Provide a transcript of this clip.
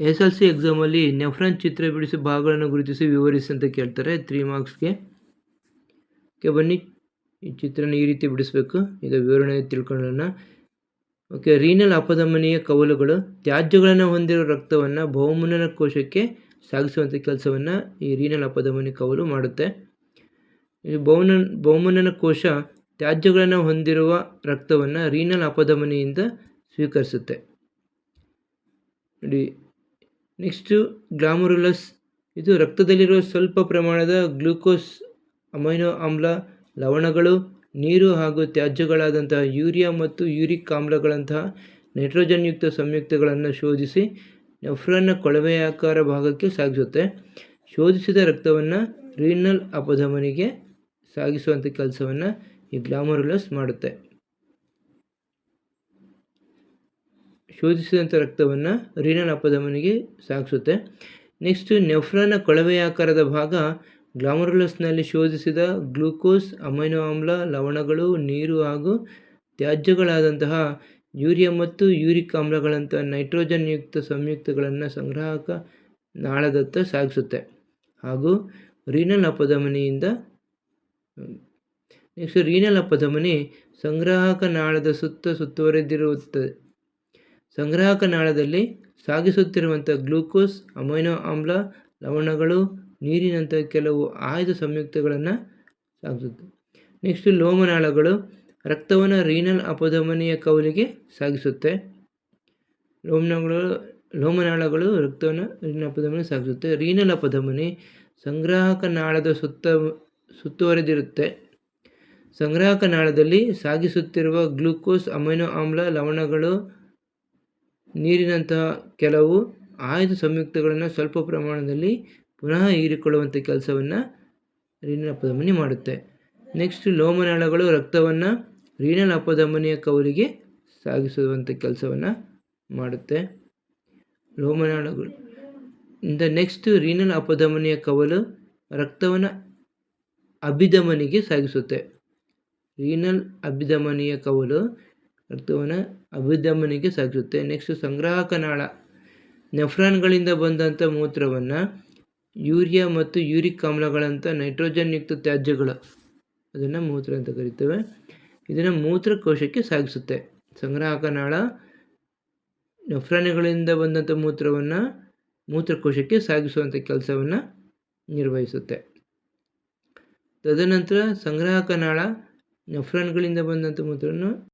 S L C ಎಕ್ಸಾಮಲ್ಲಿ nephron ಚಿತ್ರ ಬಿಡಿಸಿ ಭಾಗಗಳನ್ನು ಗುರುತಿಸಿ ವಿವರಿಸಿ ಅಂತ ಕೇಳ್ತಾರೆ ತ್ರೀ ಮಾರ್ಕ್ಸ್ಗೆ. ಓಕೆ, ಬನ್ನಿ. ಈ ಚಿತ್ರನ ಈ ರೀತಿ ಬಿಡಿಸ್ಬೇಕು. ಈಗ ವಿವರಣೆ ತಿಳ್ಕೊಳ್ಳೋಣ. ಓಕೆ, ರೀನಲ್ ಅಪಧಮನಿಯ ಕವಲುಗಳು. ತ್ಯಾಜ್ಯಗಳನ್ನು ಹೊಂದಿರುವ ರಕ್ತವನ್ನು ಬಹುಮುನನ ಕೋಶಕ್ಕೆ ಸಾಗಿಸುವಂಥ ಕೆಲಸವನ್ನು ಈ ರೀನಲ್ ಅಪಧಮನಿ ಕವಲು ಮಾಡುತ್ತೆ. ಈ ಬಹುನ, ಬಹುಮುನನ ಕೋಶ ತ್ಯಾಜ್ಯಗಳನ್ನು ಹೊಂದಿರುವ ರಕ್ತವನ್ನು ರೀನಲ್ ಅಪಧಮನಿಯಿಂದ ಸ್ವೀಕರಿಸುತ್ತೆ. ನೋಡಿ ನೆಕ್ಸ್ಟು ಗ್ಲಾಮರುಲಸ್. ಇದು ರಕ್ತದಲ್ಲಿರುವ ಸ್ವಲ್ಪ ಪ್ರಮಾಣದ ಗ್ಲೂಕೋಸ್, ಅಮೈನೋ ಆಮ್ಲ ಲವಣಗಳು, ನೀರು ಹಾಗೂ ತ್ಯಾಜ್ಯಗಳಾದಂತಹ ಯೂರಿಯಾ ಮತ್ತು ಯೂರಿಕ್ ಆಮ್ಲಗಳಂತಹ ನೈಟ್ರೋಜನ್ಯುಕ್ತ ಸಂಯುಕ್ತಗಳನ್ನು ಶೋಧಿಸಿ ನೆಫ್ರಾನ್ನ ಕೊಳವೆಯಾಕಾರ ಭಾಗಕ್ಕೆ ಸಾಗಿಸುತ್ತೆ. ಶೋಧಿಸಿದ ರಕ್ತವನ್ನು ರೀನಲ್ ಅಪಧಮನಿಗೆ ಸಾಗಿಸುವಂಥ ಕೆಲಸವನ್ನು ಈ ಗ್ಲಾಮರುಲಸ್ ಮಾಡುತ್ತೆ. ಶೋಧಿಸಿದಂಥ ರಕ್ತವನ್ನು ರೀನಲ್ ಅಪಧಮನಿಗೆ ಸಾಗಿಸುತ್ತೆ ನೆಕ್ಸ್ಟು ನೆಫ್ರಾನ ಕೊಳವೆಯಾಕಾರದ ಭಾಗ ಗ್ಲಾಮರುಲಸ್ನಲ್ಲಿ ಶೋಧಿಸಿದ ಗ್ಲೂಕೋಸ್ ಅಮೈನೋ ಆಮ್ಲ, ಲವಣಗಳು, ನೀರು ಹಾಗೂ ತ್ಯಾಜ್ಯಗಳಾದಂತಹ ಯೂರಿಯಾ ಮತ್ತು ಯೂರಿಕ್ ಆಮ್ಲಗಳಂತಹ ನೈಟ್ರೋಜನ್ ಯುಕ್ತ ಸಂಯುಕ್ತಗಳನ್ನು ಸಂಗ್ರಾಹಕ ನಾಳದತ್ತ ಸಾಗಿಸುತ್ತೆ ಹಾಗೂ ರೀನಲ್ ಅಪಧಮನಿಯಿಂದ ನೆಕ್ಸ್ಟ್ ರೀನಲ್ ಅಪಧಮನಿ ಸಂಗ್ರಾಹಕ ನಾಳದ ಸುತ್ತ ಸುತ್ತುವರೆದಿರುತ್ತದೆ ಸಂಗ್ರಾಹಕ ನಾಳದಲ್ಲಿ ಸಾಗಿಸುತ್ತಿರುವಂಥ ಗ್ಲೂಕೋಸ್, ಅಮೈನೋ ಆಮ್ಲ ಲವಣಗಳು, ನೀರಿನಂಥ ಕೆಲವು ಆಯ್ದ ಸಂಯುಕ್ತಗಳನ್ನು ಸಾಗಿಸುತ್ತೆ. ನೆಕ್ಸ್ಟ್ ಲೋಮನಾಳಗಳು ರಕ್ತವನ್ನು ರೀನಲ್ ಅಪಧಮನಿಯ ಕವಲಿಗೆ ಸಾಗಿಸುತ್ತೆ. ಲೋಮನಗಳು ಲೋಮನಾಳಗಳು ರಕ್ತವನ್ನು ರೀನಲ್ ಅಪಧಮನಿ ಸಾಗಿಸುತ್ತೆ. ರೀನಲ್ ಅಪಧಮನಿ ಸಂಗ್ರಾಹಕ ನಾಳದ ಸುತ್ತ, ಸುತ್ತುವರೆದಿರುತ್ತೆ. ಸಂಗ್ರಾಹಕ ನಾಳದಲ್ಲಿ ಸಾಗಿಸುತ್ತಿರುವ ಗ್ಲೂಕೋಸ್, ಅಮೈನೋ ಆಮ್ಲ ಲವಣಗಳು ನೀರಿನಂತಹ ಕೆಲವು ಆಯ್ದ ಸಂಯುಕ್ತಗಳನ್ನು ಸ್ವಲ್ಪ ಪ್ರಮಾಣದಲ್ಲಿ ಪುನಃ ಹೀರಿಕೊಳ್ಳುವಂಥ ಕೆಲಸವನ್ನು ರೀನಲ್ ಅಪಧಮನಿ ಮಾಡುತ್ತೆ. ನೆಕ್ಸ್ಟ್ ಲೋಮನಾಳಗಳು ರಕ್ತವನ್ನು ರೀನಲ್ ಅಪಧಮನಿಯ ಕವಲಿಗೆ ಸಾಗಿಸುವಂಥ ಕೆಲಸವನ್ನು ಮಾಡುತ್ತೆ. ಲೋಮನಾಳಗಳು. ಇಂದ ನೆಕ್ಸ್ಟ್ ರೀನಲ್ ಅಪಧಮನಿಯ ಕವಲು ರಕ್ತವನ್ನು ಅಭಿಧಮನಿಗೆ ಸಾಗಿಸುತ್ತೆ. ರೀನಲ್ ಅಭಿಧಮನಿಯ ಕವಲು ರಕ್ತವನ್ನು ಅಭಿದಮನಿಗೆ ಸಾಗಿಸುತ್ತೆ. ನೆಕ್ಸ್ಟ್ ಸಂಗ್ರಾಹಕ ನಾಳ ನೆಫ್ರಾನ್ಗಳಿಂದ ಬಂದಂಥ ಮೂತ್ರವನ್ನು ಯೂರಿಯಾ ಮತ್ತು ಯೂರಿಕ್ ಆಮ್ಲಗಳಂಥ ನೈಟ್ರೋಜನ್ಯುಕ್ತ ತ್ಯಾಜ್ಯಗಳು. ಅದನ್ನು ಮೂತ್ರ ಅಂತ ಕರಿತೇವೆ. ಇದನ್ನು ಮೂತ್ರಕೋಶಕ್ಕೆ ಸಾಗಿಸುತ್ತೆ. ಸಂಗ್ರಾಹಕ ನಾಳ ನೆಫ್ರಾನ್ಗಳಿಂದ ಬಂದಂಥ ಮೂತ್ರವನ್ನು ಮೂತ್ರಕೋಶಕ್ಕೆ ಸಾಗಿಸುವಂಥ ಕೆಲಸವನ್ನು ನಿರ್ವಹಿಸುತ್ತೆ. ತದನಂತರ ಸಂಗ್ರಾಹಕ ನಾಳ ನೆಫ್ರಾನ್ಗಳಿಂದ ಬಂದಂಥ ಮೂತ್ರವನ್ನು